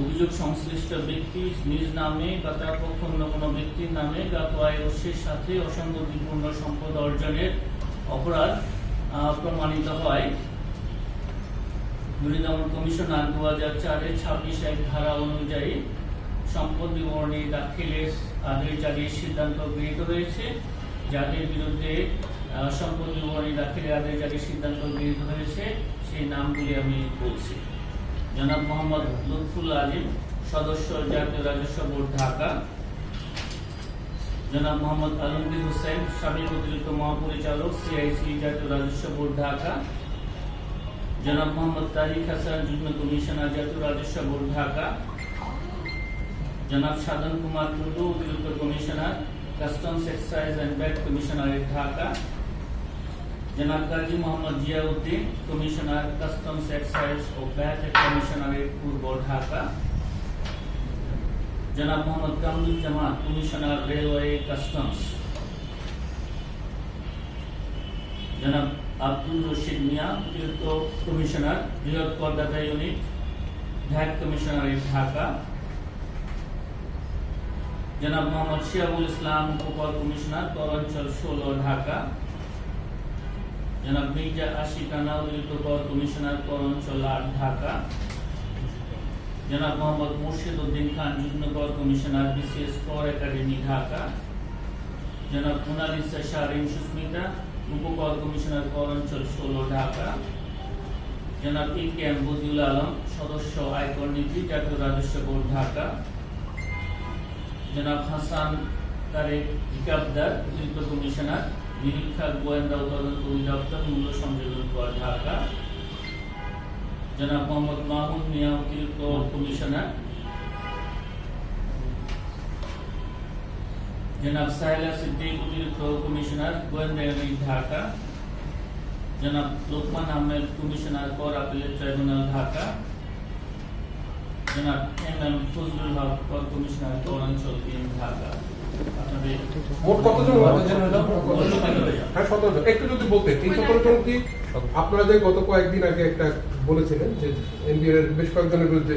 অভিযোগ সংশ্লিষ্ট ব্যক্তি নিজ নামে বা তার পক্ষ অন্য কোনো ব্যক্তির নামে জ্ঞাত আয় উৎসের সাথে অসঙ্গতিপূর্ণ সম্পদ অর্জনের অপরাধ প্রমাণিত হয়। দুর্নীতি কমিশনার দু হাজার চারের ছাব্বিশ এক ধারা অনুযায়ী সম্পদ বিবরণী দাখিলের আদেশ জারির সিদ্ধান্ত গৃহীত হয়েছে। যাদের বিরুদ্ধে সম্পদ বিবরণী দাখিলের আদেশ জারির সিদ্ধান্ত গৃহীত হয়েছে, সেই নামগুলি আমি বলছি। জনাব মোহাম্মদ লুৎফুল আলিম সদস্য জাতীয় রাজস্ব বোর্ড ঢাকা। জনাব মোহাম্মদ আলমগীর হোসেন সাবেক অতিরিক্ত মহাপরিচালক, সিআইসি জাতীয় রাজস্ব বোর্ড ঢাকা। জনাব মোহাম্মদ তারিক হাসান, যুগ্ম কমিশনার জাতীয় রাজস্ব বোর্ড ঢাকা। জনাব সাধন কুমার টুডু অতিরিক্ত commissioner, customs excise and VAT কমিশনারের ঢাকা। জনাব Gazi Mohammad Ziauddin commissioner customs excise ও ব্যাট কমিশনারের পূর্ব ঢাকা। জনাব Mohammad Kamruzzaman commissioner railway customs জনাব আব্দুল রশিদ মিয়া, অতিরিক্ত কমিশনার বৃহৎ করদাতা ইউনিট ভ্যাট কমিশনারের ঢাকা। জনাব মোহাম্মদ শিয়াবুল ইসলাম, উপকর কমিশনার কর অঞ্চল ষোলো, ঢাকা। জনাব মির্জা আশিক অতিরিক্ত কর কমিশনার কর আট, ঢাকা। জনাব মোহাম্মদ মুর্শিদ উদ্দিন খান যুগ্ম কর কমিশনার বিসিএস কর একাডেমি, ঢাকা। জনাব মোনালিসা শারিন সুস্মিতা উপকর কমিশনার কর ষোলো, ঢাকা। জনাব E K M Badiul Alam সদস্য আয়কর নীতি, জাতীয় রাজস্ব বোর্ড, ঢাকা। জনাব হাসান তারেক হিকাবদার অতিরিক্ত কমিশনার নিরীক্ষা গোয়েন্দা তদন্ত অধিদপ্তর মূল্য সংযোজন কর ঢাকা। জনাব মোহাম্মদ মাহমুদ মিয়া, অতিরিক্ত কমিশনার। জনাব সাহেলা সিদ্দিক, অতিরিক্ত কমিশনার, গোয়েন্দা ইউনিট ঢাকা। জনাব লোকমান আহমেদ, কমিশনার, কর আপিলের ট্রাইব্যুনাল ঢাকা। জনাব এম এম ফজলুল হক, কর কমিশনার, কর অঞ্চল ঢাকা। মোট কতজন হ্যাঁ একটু যদি বলতে আপনারা যে গত কয়েকদিন আগে একটা বলেছিলেন যে এনবিআর বেশ কয়েকজনের বিরুদ্ধে